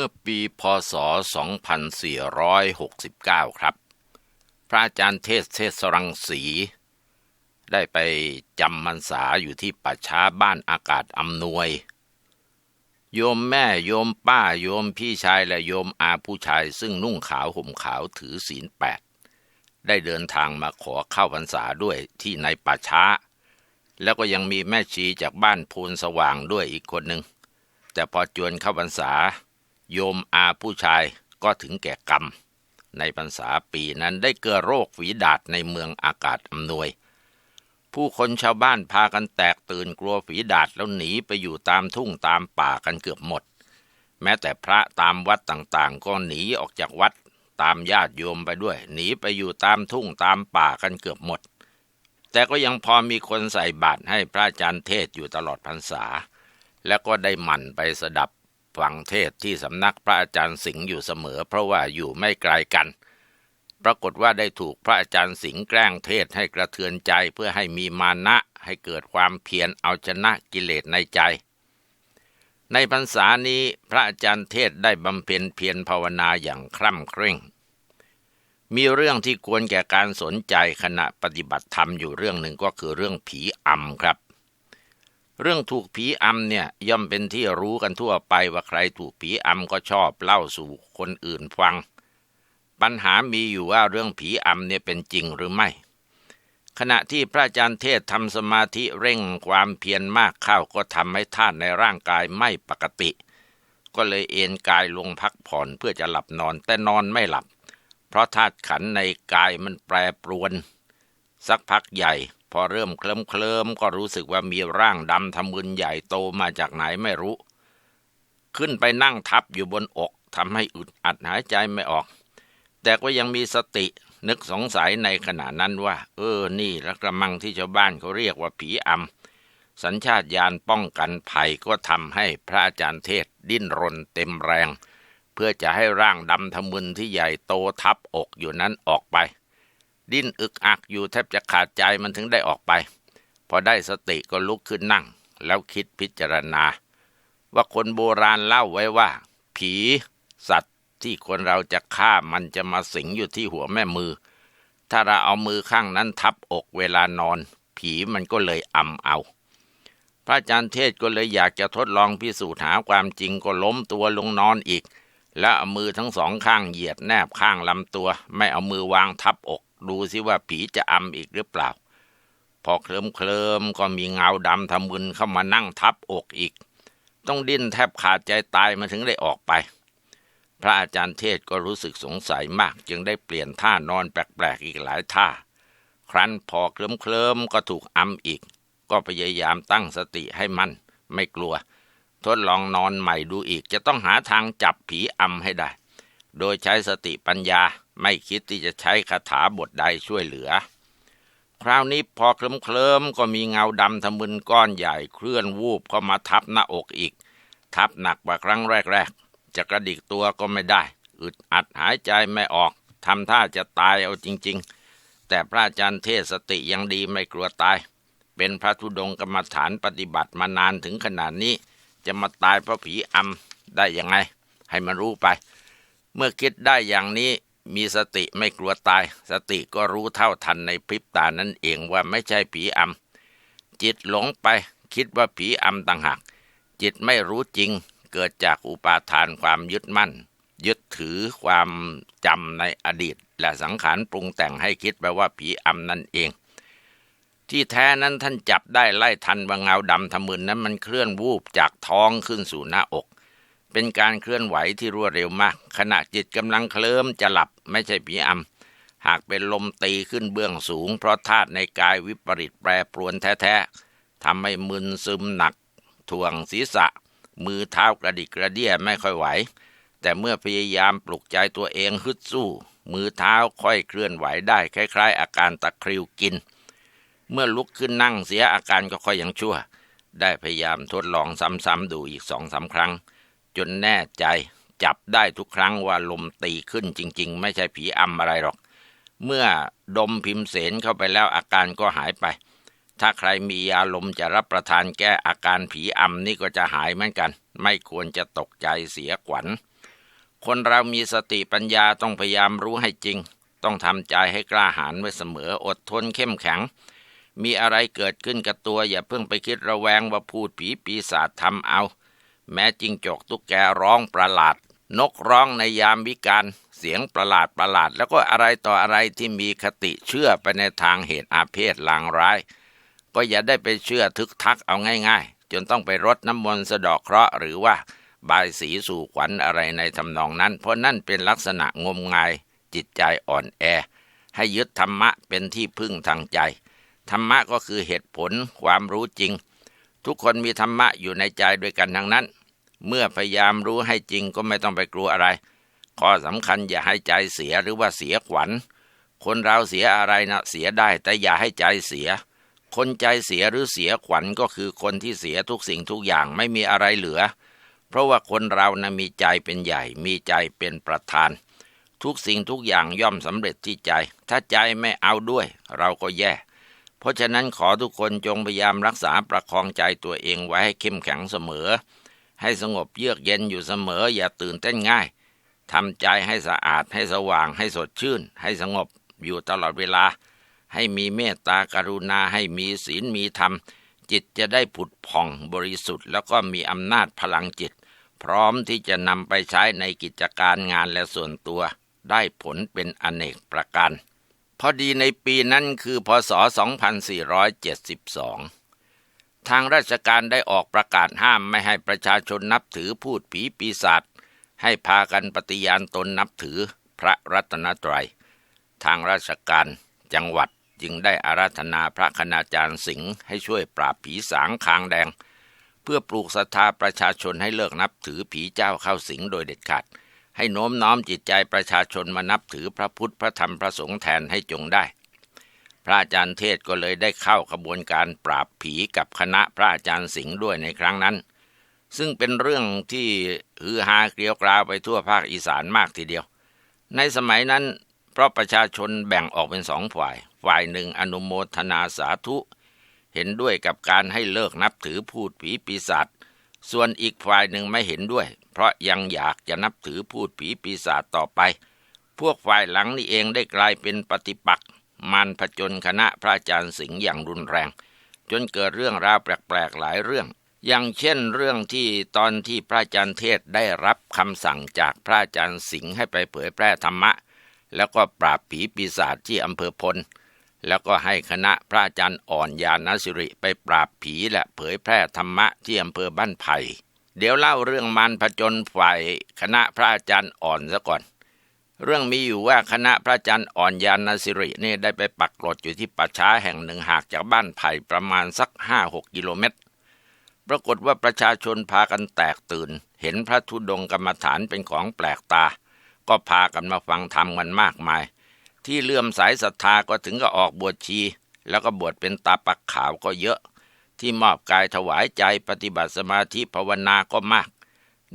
เมื่อปีพศ 2469 ครับ พระอาจารย์เทศเทศรังสี ได้ไปจำพรรษาอยู่ที่ป่าช้าบ้านอากาศอำนวย โยมแม่โยมป้าโยมพี่ชายและโยมอาผู้ชาย ซึ่งนุ่งขาวห่มขาวถือศีลแปดได้เดินทางมาขอเข้าพรรษาด้วยที่ในป่าช้า แล้วก็ยังมีแม่ชีจากบ้านพูนสว่างด้วยอีกคนหนึ่งแต่พอจวนเข้าพรรษา โยมอาผู้ชายก็ถึงแก่กรรม ในพรรษาปีนั้นได้เกิดโรคฝีดาษในเมืองอากาศอำนวย ผู้คนชาวบ้านพากันแตกตื่นกลัวฝีดาษแล้วหนีไปอยู่ตามทุ่งตามป่ากันเกือบหมด แม้แต่พระตามวัดต่างๆ ก็หนีออกจากวัดตามญาติโยมไปด้วย หนีไปอยู่ตามทุ่งตามป่ากันเกือบหมด แต่ก็ยังพอมีคนใส่บาตรให้พระอาจารย์เทศอยู่ตลอดพรรษา แล้วก็ได้หมั่นไปสดับ ฟังเทศที่สำนักพระอาจารย์สิงห์อยู่เสมอ เพราะว่าอยู่ไม่ไกลกัน ปรากฏว่าได้ถูกพระอาจารย์สิงห์แกล้งเทศให้กระเทือนใจเพื่อให้มีมานะให้เกิดความเพียรเอาชนะกิเลสในใจ ในพรรษานี้พระอาจารย์เทศได้บำเพ็ญเพียรภาวนาอย่างคร่ำเคร่ง มีเรื่องที่ควรแก่การสนใจขณะปฏิบัติธรรมอยู่เรื่องหนึ่งก็คือเรื่องผีอำครับ เรื่องถูกผีอำเนี่ยย่อมเป็นที่รู้กันทั่วไปว่าใครถูกผีอำก็ชอบเล่าสู่คนอื่นฟัง ปัญหามีอยู่ว่าเรื่องผีอำเนี่ยเป็นจริงหรือไม่ ขณะที่พระอาจารย์เทศทำสมาธิเร่งความเพียรมากเข้าก็ทำให้ธาตุในร่างกายไม่ปกติ ก็เลยเอนกายลงพักผ่อนเพื่อจะหลับนอนแต่นอนไม่หลับ เพราะธาตุขันในกายมันแปรปรวน สักพักใหญ่ พอเริ่มเคลิ้มเคลิมก็รู้สึกว่ามีร่างดำทำมึนใหญ่โตมาจากไหนไม่รู้ ขึ้นไปนั่งทับอยู่บนอกทำให้อึดอัดหายใจไม่ออก แต่ก็ยังมีสตินึกสงสัยในขณะนั้นว่า เออนี่ละกระมังที่ชาวบ้านเขาเรียกว่าผีอำสัญชาตญาณป้องกันภัยก็ทำให้พระอาจารย์เทศดิ้นรนเต็มแรง เพื่อจะให้ร่างดำทะมึนที่ใหญ่โตทับอกอยู่นั้นออกไป ดิ้นอึกอักอยู่แทบจะขาดใจมันถึงได้ออกไป พอได้สติก็ลุกขึ้นนั่ง แล้วคิดพิจารณา ว่าคนโบราณเล่าไว้ว่า ผี สัตว์ที่คนเราจะฆ่ามันจะมาสิงอยู่ที่หัวแม่มือ ถ้าเราเอามือข้างนั้นทับอกเวลานอน ผีมันก็เลยอำเอา พระอาจารย์เทศก็เลยอยากจะทดลองพิสูจน์หาความจริงก็ล้มตัวลงนอนอีก แล้วเอามือทั้งสองข้างเหยียดแนบข้างลำตัว ไม่เอามือวางทับอก ดูสิว่าผีจะอำอีกหรือเปล่า พอเคลิมเคลิมก็มีเงาดำทำมึนเข้ามานั่งทับอกอีก ต้องดิ้นแทบขาดใจตายมาถึงได้ออกไป พระอาจารย์เทศก็รู้สึกสงสัยมาก จึงได้เปลี่ยนท่านอนแปลกๆอีกหลายท่า ครั้นพอเคลิมเคลิมก็ถูกอำอีก ก็พยายามตั้งสติให้มัน่นไม่กลัว ทดลองนอนใหม่ดูอีก จะต้องหาทางจับผีอำให้ได้ โดยใช้สติปัญญา ไม่คิดที่จะใช้คาถาบทใดช่วยเหลือ คราวนี้พอเคลิ้มเคลิมก็มีเงาดำทะมึนก้อนใหญ่เคลื่อนวูบเข้ามาทับหน้าอกอีก ทับหนักกว่าครั้งแรกๆ จะกระดิกตัวก็ไม่ได้ อึดอัดหายใจไม่ออกทำท่าจะตายเอาจริง ๆ แต่พระอาจารย์เทศสติยังดีไม่กลัวตาย เป็นพระธุดงกรรมฐานปฏิบัติมานานถึงขนาดนี้ จะมาตายเพราะผีอำได้ยังไง ให้มันรู้ไป เมื่อคิดได้อย่างนี้ มีสติไม่กลัวตาย สติก็รู้เท่าทันในพริบตานั่นเองว่าไม่ใช่ผีอำจิตหลงไปคิดว่าผีอำต่างหากจิตไม่รู้จริง เกิดจากอุปาทานความยึดมั่น ยึดถือความจำในอดีต และสังขารปรุงแต่งให้คิดไปว่าผีอำนั่นเอง ที่แท้นั้นท่านจับได้ไล่ทันว่าเงาดำทะมึนนั้นมันเคลื่อนวูบจากท้องขึ้นสู่หน้าอก เป็นการเคลื่อนไหวที่รวดเร็วมาก ขณะจิตกำลังเคลิ้มจะหลับไม่ใช่ผีอำหากเป็นลมตีขึ้นเบื้องสูง เพราะธาตุในกายวิปริตแปรปรวนแท้ๆทำให้มึนซึมหนักถ่วงศีรษะ มือเท้ากระดิกกระเดี้ยไม่ค่อยไหว แต่เมื่อพยายามปลุกใจตัวเองฮึดสู้ มือเท้าค่อยเคลื่อนไหวได้คล้ายๆ อาการตะคริวกิน เมื่อลุกขึ้นนั่งเสียอาการก็ค่อยยังชั่ว ได้พยายามทดลองซ้ำๆดูอีกสองสาครั้ง จนแน่ใจ จับได้ทุกครั้งว่าลมตีขึ้นจริง ๆ ไม่ใช่ผีอำอะไรหรอก เมื่อดมพิมเสนเข้าไปแล้วอาการก็หายไป ถ้าใครมียาลมจะรับประทานแก้อาการผีอำนี่ก็จะหายเหมือนกัน ไม่ควรจะตกใจเสียขวัญ คนเรามีสติปัญญาต้องพยายามรู้ให้จริง ต้องทำใจให้กล้าหาญไว้เสมออดทนเข้มแข็งมีอะไรเกิดขึ้นกับตัว อย่าเพิ่งไปคิดระแวงว่าพูดผีปีศาจทำเอา แม้จิงจกตุ๊กแกร้องประหลาด นกร้องในยามวิการ เสียงประหลาดประหลาด แล้วก็อะไรต่ออะไรที่มีคติเชื่อไปในทางเหตุอาเพศลางร้าย ก็อย่าได้ไปเชื่อทึกทักเอาง่าย ๆ จนต้องไปรดน้ำมนต์สะดอกเคราะห์หรือว่าบายสีสู่ขวัญอะไรในทำนองนั้น เพราะนั่นเป็นลักษณะงมงาย จิตใจอ่อนแอ ให้ยึดธรรมะเป็นที่พึ่งทางใจ ธรรมะก็คือเหตุผลความรู้จริง ทุกคนมีธรรมะอยู่ในใจด้วยกันทั้งนั้น เมื่อพยายามรู้ให้จริงก็ไม่ต้องไปกลัวอะไร ข้อสำคัญอย่าให้ใจเสียหรือว่าเสียขวัญ คนเราเสียอะไรนะเสียได้แต่อย่าให้ใจเสีย คนใจเสียหรือเสียขวัญก็คือคนที่เสียทุกสิ่งทุกอย่างไม่มีอะไรเหลือ เพราะว่าคนเรานะมีใจเป็นใหญ่ มีใจเป็นประธาน ทุกสิ่งทุกอย่างย่อมสำเร็จที่ใจ ถ้าใจไม่เอาด้วย เราก็แย่เพราะฉะนั้นขอทุกคนจงพยายามรักษาประคองใจตัวเองไว้ให้เข้มแข็งเสมอ ให้สงบเยือกเย็นอยู่เสมอ อย่าตื่นเต้นง่ายทำใจให้สะอาดให้สว่างให้สดชื่น ให้สงบอยู่ตลอดเวลา ให้มีเมตตากรุณาให้มีศีลมีธรรม จิตจะได้ผุดผ่องบริสุทธิ์ แล้วก็มีอำนาจพลังจิต พร้อมที่จะนำไปใช้ในกิจการงานและส่วนตัว ได้ผลเป็นอเนกประการ พอดีในปีนั้นคือพศ 2472 ทางราชการได้ออกประกาศห้ามไม่ให้ประชาชนนับถือพูดผีปีศาจให้พากันปฏิญาณตนนับถือพระรัตนตรัย ทางราชการจังหวัดจึงได้อาราธนาพระคณาจารย์สิงห์ให้ช่วยปราบผีสางคางแดง เพื่อปลูกศรัทธาประชาชนให้เลิกนับถือผีเจ้าเข้าสิงโดยเด็ดขาด ให้โน้มน้อมจิตใจประชาชนมานับถือพระพุทธพระธรรมพระสงฆ์แทนให้จงได้ ระอาจารย์เทศก็เลยได้เข้าขบวนการปราบผีกับคณะพระอาจารย์สิงห์ด้วยในครั้งนั้น ซึ่งเป็นเรื่องที่ฮือฮาเกลียวกราวไปทั่วภาคอีสานมากทีเดียว ในสมัยนั้น เพราะประชาชนแบ่งออกเป็นสองฝ่าย ฝ่ายหนึ่งอนุโมทนาสาธุ เห็นด้วยกับการให้เลิกนับถือพูดผีปีศาจส่วนอีกฝ่ายหนึ่งไม่เห็นด้วย เพราะยังอยากจะนับถือพูดผีปีศาจต่อไป พวกฝ่ายหลังนี่เองได้กลายเป็นปฏิปักษ์ มันผจญคณะพระอาจารย์สิงห์อย่างรุนแรง จนเกิดเรื่องราวแปลกๆหลายเรื่อง อย่างเช่นเรื่องที่ตอนที่พระอาจารย์เทศได้รับคำสั่งจากพระอาจารย์สิงห์ให้ไปเผยแพร่ธรรมะ แล้วก็ปราบผีปีศาจที่อำเภอพล แล้วก็ให้คณะพระอาจารย์อ่อนยานสิริไปปราบผีและเผยแพร่ธรรมะที่อำเภอบ้านไผ่เดี๋ยวเล่าเรื่องมันผจญฝ่ายคณะพระอาจารย์อ่อนซะก่อน เรื่องมีอยู่ว่าคณะพระอาจารย์อ่อนยานสิรินี่ได้ไปปักหลดอยู่ที่ป่าช้าแห่งหนึ่งห่างจากบ้านไผ่ประมาณสักห้าหกกิโลเมตร ปรากฏว่าประชาชนพากันแตกตื่น เห็นพระธุดงกรรมฐานเป็นของแปลกตา ก็พากันมาฟังธรรมกันมากมาย ที่เลื่อมสายศรัทธาก็ถึงก็ออกบวชชี แล้วก็บวชเป็นตาปักขาวก็เยอะ ที่มอบกายถวายใจปฏิบัติสมาธิภาวนาก็มาก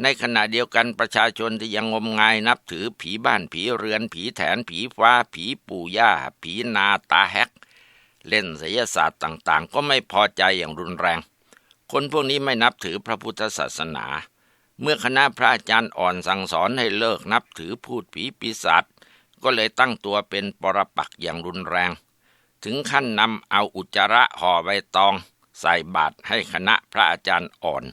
ในขณะเดียวกันประชาชนที่ยังงมงายนับถือผีบ้านผีเรือน ผีแถนผีฟ้า ผีปู่ย่า ผีนาตาแฮก เล่นศิลศาสตร์ต่างๆ ก็ไม่พอใจอย่างรุนแรง คนพวกนี้ไม่นับถือพระพุทธศาสนา เมื่อคณะพระอาจารย์อ่อนสั่งสอนให้เลิกนับถือพูดผีปีศาจก็เลยตั้งตัวเป็นปรปักอย่างรุนแรง ถึงขั้นนำเอาอุจจาระห่อใบตอง ใส่บาตรให้คณะพระอาจารย์อ่อน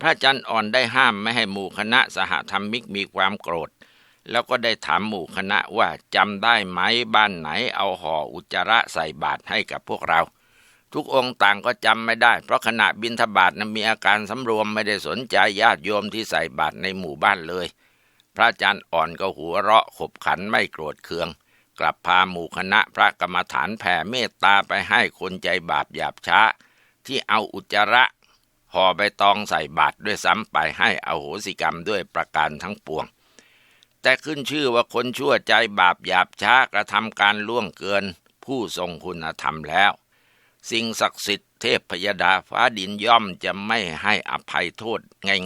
พระอาจารย์อ่อนได้ห้ามไม่ให้หมู่คณะสหธรรมิกมีความโกรธ แล้วก็ได้ถามหมู่คณะว่าจำได้ไหมบ้านไหนเอาห่ออุจจาระใส่บาตรให้กับพวกเรา ทุกองค์ต่างก็จำไม่ได้ เพราะขณะบินทบาทนั้นมีอาการสำรวมไม่ได้สนใจญาติโยมที่ใส่บาตรในหมู่บ้านเลย พระอาจารย์อ่อนก็หัวเราะขบขันไม่โกรธเคือง กลับพาหมู่คณะพระกรรมฐานแผ่เมตตาไปให้คนใจบาปหยาบช้า ที่เอาอุจจาระ ห่อใบตองใส่บาตรด้วยซ้ำไปให้อโหสิกรรมด้วยประการทั้งปวง แต่ขึ้นชื่อว่าคนชั่วใจบาปหยาบช้ากระทำการล่วงเกิน ผู้ทรงคุณธรรมแล้ว สิ่งศักดิ์สิทธิ์เทพพยดาฟ้าดินย่อมจะไม่ให้อภัยโทษ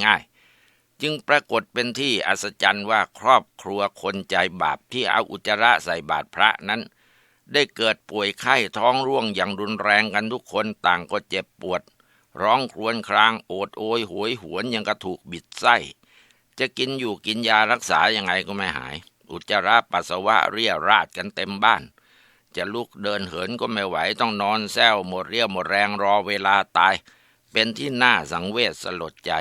ง่ายๆ จึงปรากฏเป็นที่อัศจรรย์ว่าครอบครัวคนใจบาปที่เอาอุจจาระใส่บาตรพระนั้นได้เกิดป่วยไข้ท้องร่วงอย่างรุนแรงกันทุกคนต่างก็เจ็บปวด ร้องครวญครางโอดโอยหวยหวนยังกระถูกบิดไส้ จะกินอยู่กินยารักษายังไงก็ไม่หาย อุจจาระปัสสาวะเรียราดกันเต็มบ้าน จะลุกเดินเหินก็ไม่ไหวต้องนอนแซวหมดเรี่ยวหมดแรงรอเวลาตาย เป็นที่น่าสังเวชสลดใจ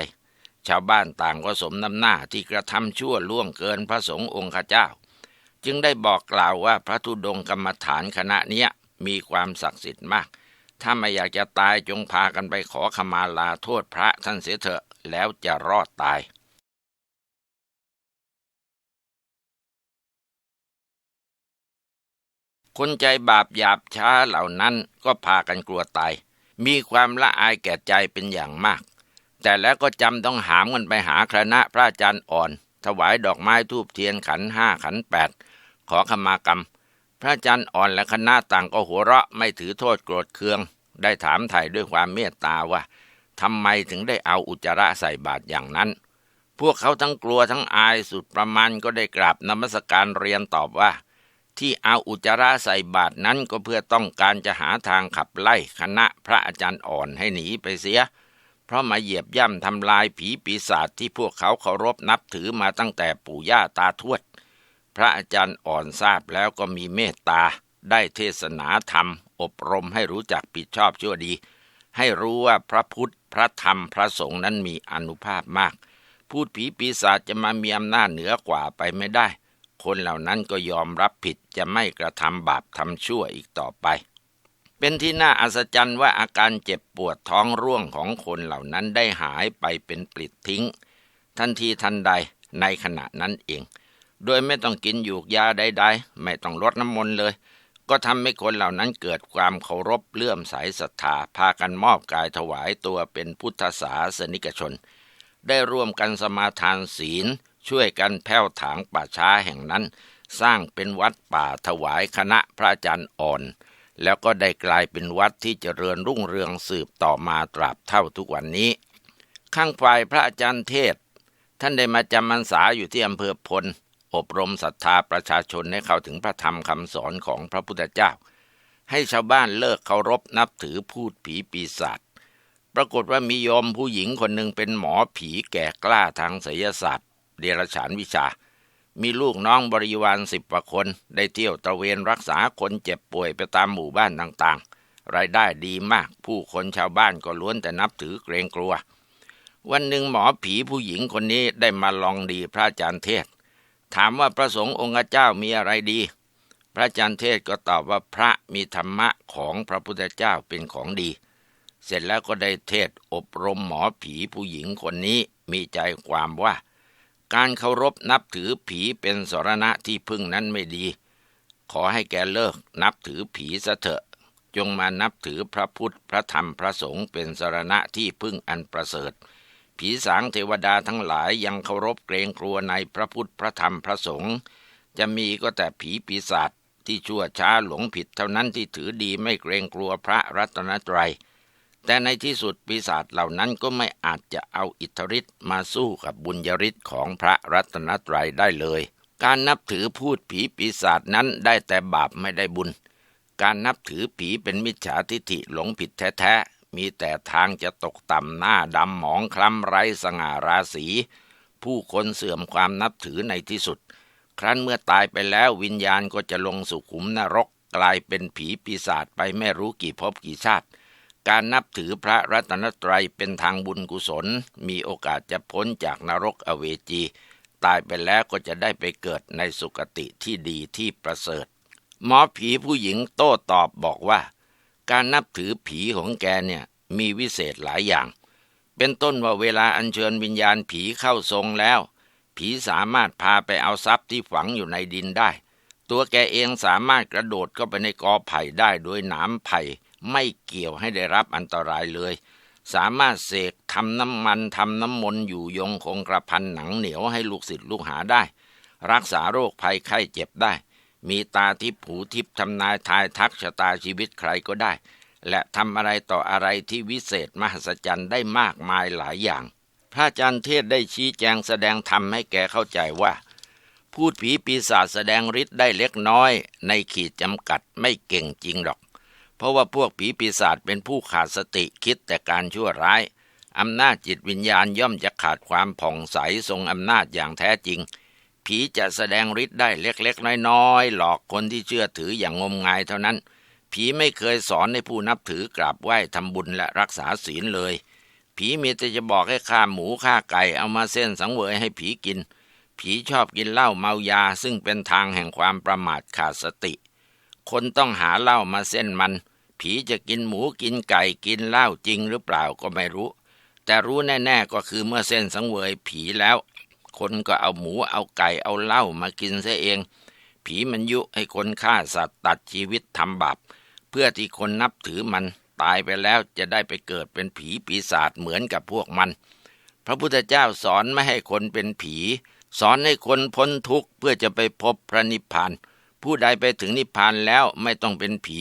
ชาวบ้านต่างก็สมน้ำหน้าที่กระทำชั่วล่วงเกินพระสงฆ์องค์ข้าเจ้า จึงได้บอกกล่าวว่าพระธุดงกรรมฐานคณะเนี้ยมีความศักดิ์สิทธิ์มาก ถ้าไม่อยากจะตายจงพากันไปขอขมาลาโทษพระท่านเสียเถอะแล้วจะรอดตาย คนใจบาปหยาบช้าเหล่านั้นก็พากันกลัวตาย มีความละอายแก่ใจเป็นอย่างมาก แต่แล้วก็จำต้องหามกันไปหาคณะพระอาจารย์อ่อน ถวายดอกไม้ทูบเทียนขันห้าขันแปดขอขมากรรม พระอาจารย์อ่อนและคณะต่างก็หัวเราะไม่ถือโทษโกรธเคือง ได้ถามไถ่ด้วยความเมตตาว่าทำไมถึงได้เอาอุจจาระใส่บาตรอย่างนั้น พวกเขาทั้งกลัวทั้งอายสุดประมาณก็ได้กราบนมัสการเรียนตอบว่า ที่เอาอุจจาระใส่บาตรนั้นก็เพื่อต้องการจะหาทางขับไล่คณะพระอาจารย์อ่อนให้หนีไปเสีย เพราะมาเหยียบย่ำทำลายผีปีศาจที่พวกเขาเคารพนับถือมาตั้งแต่ปู่ย่าตาทวด พระอาจารย์อ่อนทราบแล้วก็มีเมตตา ได้เทศนาธรรม อบรมให้รู้จักผิดชอบชั่วดี ให้รู้ว่าพระพุทธ พระธรรมพระสงฆ์นั้นมีอนุภาพมาก พูดผีปีศาจจะมามีอำนาจเหนือกว่าไปไม่ได้ คนเหล่านั้นก็ยอมรับผิดจะไม่กระทำบาปทำชั่วอีกต่อไป เป็นที่น่าอัศจรรย์ว่าอาการเจ็บปวดท้องร่วงของคนเหล่านั้นได้หายไปเป็นปลิดทิ้ง ทันทีทันใดในขณะนั้นเอง โดยไม่ต้องกินยูกยาใดๆ ไม่ต้องลดน้ำมนต์เลย ก็ทำให้คนเหล่านั้นเกิดความเคารพเลื่อมใสศรัทธาพากันมอบกายถวายตัวเป็นพุทธศาสนิกชน ได้ร่วมกันสมาทานศีล ช่วยกันแผ้วถางป่าช้าแห่งนั้น สร้างเป็นวัดป่าถวายคณะพระอาจารย์อ่อน แล้วก็ได้กลายเป็นวัดที่เจริญรุ่งเรืองสืบต่อมาตราบเท่าทุกวันนี้ ข้างฝ่ายพระอาจารย์เทศ ท่านได้มาจำพรรษาอยู่ที่อำเภอพล อบรมศรัทธาประชาชนให้เข้าถึงพระธรรมคำสอนของพระพุทธเจ้า ให้ชาวบ้านเลิกเคารพนับถือพูดผีปีศาจปรากฏว่ามีโยมผู้หญิงคนหนึ่งเป็นหมอผีแก่กล้าทางไสยศาสตร์ เดรัจฉานวิชา มีลูกน้องบริวารสิบกว่าคน ได้เที่ยวตระเวนรักษาคนเจ็บป่วยไปตามหมู่บ้านต่างๆ รายได้ดีมาก ผู้คนชาวบ้านก็ล้วนแต่นับถือเกรงกลัว วันหนึ่งหมอผีผู้หญิงคนนี้ได้มาลองดีพระอาจารย์เทศ ถามว่าพระสงฆ์องค์เจ้ามีอะไรดี พระอาจารย์เทศก็ตอบว่าพระมีธรรมะของพระพุทธเจ้าเป็นของดี เสร็จแล้วก็ได้เทศอบรมหมอผีผู้หญิงคนนี้มีใจความว่า การเคารพนับถือผีเป็นสรณะที่พึ่งนั้นไม่ดี ขอให้แกเลิกนับถือผีซะเถอะ จงมานับถือพระพุทธพระธรรมพระสงฆ์เป็นสรณะที่พึ่งอันประเสริฐ ผีสางเทวดาทั้งหลายยังเคารพเกรงกลัวในพระพุทธพระธรรมพระสงฆ์จะมีก็แต่ผีปีศาจที่ชั่วช้าหลงผิดเท่านั้นที่ถือดีไม่เกรงกลัวพระรัตนตรัย แต่ในที่สุดปีศาจเหล่านั้นก็ไม่อาจจะเอาอิทธิฤทธิ์มาสู้กับบุญยฤทธิ์ของพระรัตนตรัยได้เลย การนับถือพูดผีปีศาจนั้นได้แต่บาปไม่ได้บุญ การนับถือผีเป็นมิจฉาทิฐิหลงผิดแท้ มีแต่ทางจะตกต่ำหน้าดำหมองคล้ำไร้สง่าราศี ผู้คนเสื่อมความนับถือในที่สุด ครั้นเมื่อตายไปแล้ววิญญาณก็จะลงสู่ขุมนรก กลายเป็นผีปีศาจไปไม่รู้กี่ภพกี่ชาติ การนับถือพระรัตนตรัยเป็นทางบุญกุศล มีโอกาสจะพ้นจากนรกอเวจี ตายไปแล้วก็จะได้ไปเกิดในสุคติที่ดีที่ประเสริฐ หมอผีผู้หญิงโต้ตอบบอกว่า การนับถือผีของแกเนี่ยมีวิเศษหลายอย่าง เป็นต้นว่าเวลาอัญเชิญวิญญาณผีเข้าทรงแล้ว ผีสามารถพาไปเอาทรัพย์ที่ฝังอยู่ในดินได้ ตัวแกเองสามารถกระโดดเข้าไปในกอไผ่ได้โดยหนามไผ่ ไม่เกี่ยวให้ได้รับอันตรายเลย สามารถเสกทำน้ำมันทำน้ำมนต์อยู่ยงคงกระพันหนังเหนียวให้ลูกศิษย์ลูกหาได้ รักษาโรคภัยไข้เจ็บได้ มีตาทิพหูทิพทำนายทายทักชะตาชีวิตใครก็ได้ และทำอะไรต่ออะไรที่วิเศษมหัศจรรย์ได้มากมายหลายอย่าง พระอาจารย์เทศได้ชี้แจงแสดงธรรมให้แกเข้าใจว่า พูดผีปีศาจแสดงฤทธิ์ได้เล็กน้อย ในขีดจำกัดไม่เก่งจริงหรอก เพราะว่าพวกผีปีศาจเป็นผู้ขาดสติคิดแต่การชั่วร้ายอำนาจจิตวิญญาณย่อมจะขาดความผ่องใสทรงอำนาจอย่างแท้จริง ผีจะแสดงฤทธิ์ได้เล็กๆ น้อยๆ หลอกคนที่เชื่อถืออย่างงมงายเท่านั้น ผีไม่เคยสอนให้ผู้นับถือกราบไหว้ทำบุญและรักษาศีลเลย ผีมีแต่จะบอกให้ฆ่าหมูฆ่าไก่เอามาเส้นสังเวยให้ผีกิน ผีชอบกินเหล้าเมายาซึ่งเป็นทางแห่งความประมาทขาดสติ คนต้องหาเหล้ามาเส้นมัน ผีจะกินหมูกินไก่กินเหล้าจริงหรือเปล่าก็ไม่รู้ แต่รู้แน่ ๆก็คือเมื่อเส้นสังเวยผีแล้ว คนก็เอาหมูเอาไก่เอาเหล้ามากินเสียเอง ผีมันยุให้คนฆ่าสัตว์ตัดชีวิตทำบาปเพื่อที่คนนับถือมันตายไปแล้วจะได้ไปเกิดเป็นผีปีศาจเหมือนกับพวกมัน พระพุทธเจ้าสอนไม่ให้คนเป็นผี สอนให้คนพ้นทุกข์เพื่อจะไปพบพระนิพพาน ผู้ใดไปถึงนิพพานแล้วไม่ต้องเป็นผี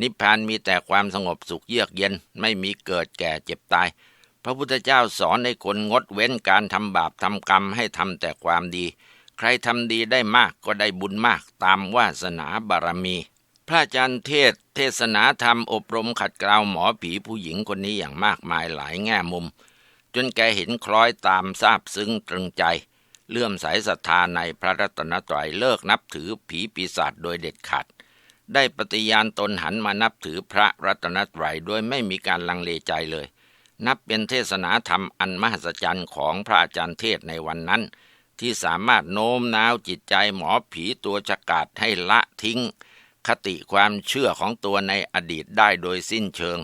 นิพพานมีแต่ความสงบสุขเยือกเย็นไม่มีเกิดแก่เจ็บตาย พระพุทธเจ้าสอนให้คนงดเว้นการทำบาปทำกรรมให้ทำแต่ความดี ใครทำดีได้มากก็ได้บุญมากตามวาสนาบารมี พระอาจารย์เทศ เทศนาธรรมอบรมขัดเกลาหมอผีผู้หญิงคนนี้อย่างมากมายหลายแง่มุม จนแกเห็นคล้อยตามทราบซึ้งตรึงใจเลื่อมใสศรัทธาในพระรัตนตรัยเลิกนับถือผีปีศาจโดยเด็ดขาด ได้ปฏิญาณตนหันมานับถือพระรัตนตรัยโดยไม่มีการลังเลใจเลย นับเป็นเทศนาธรรมอันมหัศจรรย์ของพระอาจารย์เทศในวันนั้น ที่สามารถโน้มน้าวจิตใจหมอผีตัวฉกาดให้ละทิ้ง คติความเชื่อของตัวในอดีตได้โดยสิ้นเชิง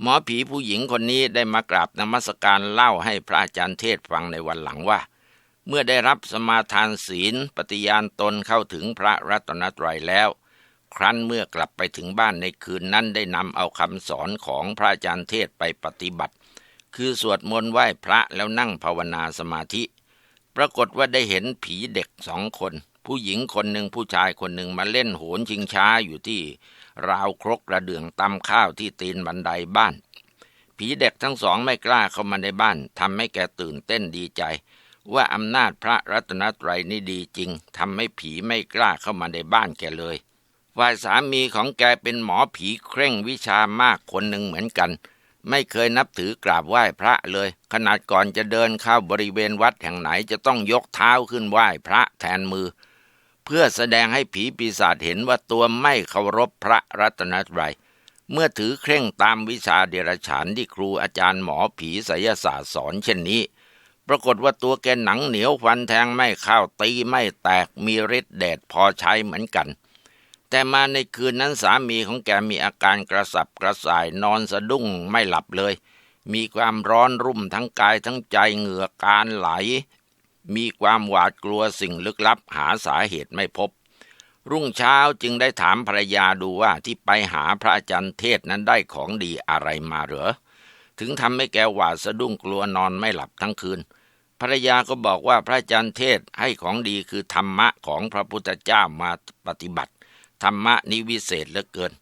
หมอผีผู้หญิงคนนี้ได้มากราบนมัสการเล่าให้พระอาจารย์เทศฟังในวันหลังว่า เมื่อได้รับสมาทานศีลปฏิญาณตนเข้าถึงพระรัตนตรัยแล้ว ครั้นเมื่อกลับไปถึงบ้านในคืนนั้นได้นำเอาคำสอนของพระอาจารย์เทศไปปฏิบัติ คือสวดมนต์ไหว้พระแล้วนั่งภาวนาสมาธิ ปรากฏว่าได้เห็นผีเด็กสองคน ผู้หญิงคนหนึ่งผู้ชายคนหนึ่งมาเล่นโหนชิงช้าอยู่ที่ ราวครกระเดื่องตำข้าวที่ตีนบันไดบ้าน ผีเด็กทั้งสองไม่กล้าเข้ามาในบ้านทำให้แกตื่นเต้นดีใจว่าอำนาจพระรัตนตรัยนี่ดีจริงทำให้ผีไม่กล้าเข้ามาในบ้านแกเลย ฝ่ายสามีของแกเป็นหมอผีเคร่งวิชามากคนหนึ่งเหมือนกัน ไม่เคยนับถือกราบไหว้พระเลย ขนาดก่อนจะเดินเข้าบริเวณวัดแห่งไหนจะต้องยกเท้าขึ้นไหว้พระแทนมือ เพื่อแสดงให้ผีปีศาจเห็นว่าตัวไม่เคารพพระรัตนตรัยเมื่อถือเคร่งตามวิชาเดรัจฉานที่ครูอาจารย์หมอผีไสยศาสตร์สอนเช่นนี้ ปรากฏว่าตัวแกหนังเหนียวฟันแทงไม่เข้าตีไม่แตกมีฤทธิ์เดชพอใช้เหมือนกัน แต่มาในคืนนั้นสามีของแกมีอาการกระสับกระส่ายนอนสะดุ้งไม่หลับเลย มีความร้อนรุ่มทั้งกายทั้งใจเหงื่อการไหล มีความหวาดกลัวสิ่งลึกลับหาสาเหตุไม่พบ รุ่งเช้าจึงได้ถามภรรยาดูว่าที่ไปหาพระอาจารย์เทศนั้นได้ของดีอะไรมาเหรอ ถึงทำให้แกหวาดสะดุ้งกลัวนอนไม่หลับทั้งคืนภรรยาก็บอกว่าพระอาจารย์เทศให้ของดีคือธรรมะของพระพุทธเจ้ามาปฏิบัติ ธรรมะนี้วิเศษเหลือเกิน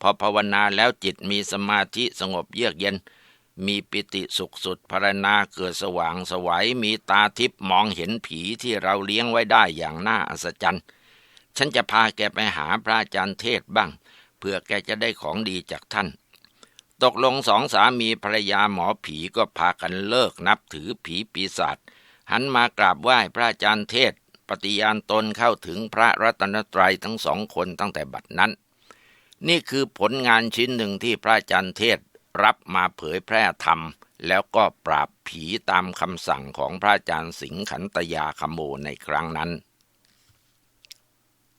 พอภาวนาแล้วจิตมีสมาธิสงบเยือกเย็น มีปิติสุขสุดภารณาเกิดสว่างสวัยมีตาทิพย์มองเห็นผีที่เราเลี้ยงไว้ได้อย่างน่าอัศจรรย์ ฉันจะพาแกไปหาพระอาจารย์เทศบ้าง เพื่อแกจะได้ของดีจากท่าน ตกลงสองสามีภรรยาหมอผีก็พากันเลิกนับถือผีปีศาจหันมากราบไหว้พระอาจารย์เทศ ปฏิญาณตนเข้าถึงพระรัตนตรัยทั้งสองคนตั้งแต่บัดนั้น นี่คือผลงานชิ้นหนึ่งที่พระอาจารย์เทศรับมาเผยแพร่ธรรม แล้วก็ปราบผีตามคำสั่งของพระอาจารย์สิงขันตยาคโมในครั้งนั้น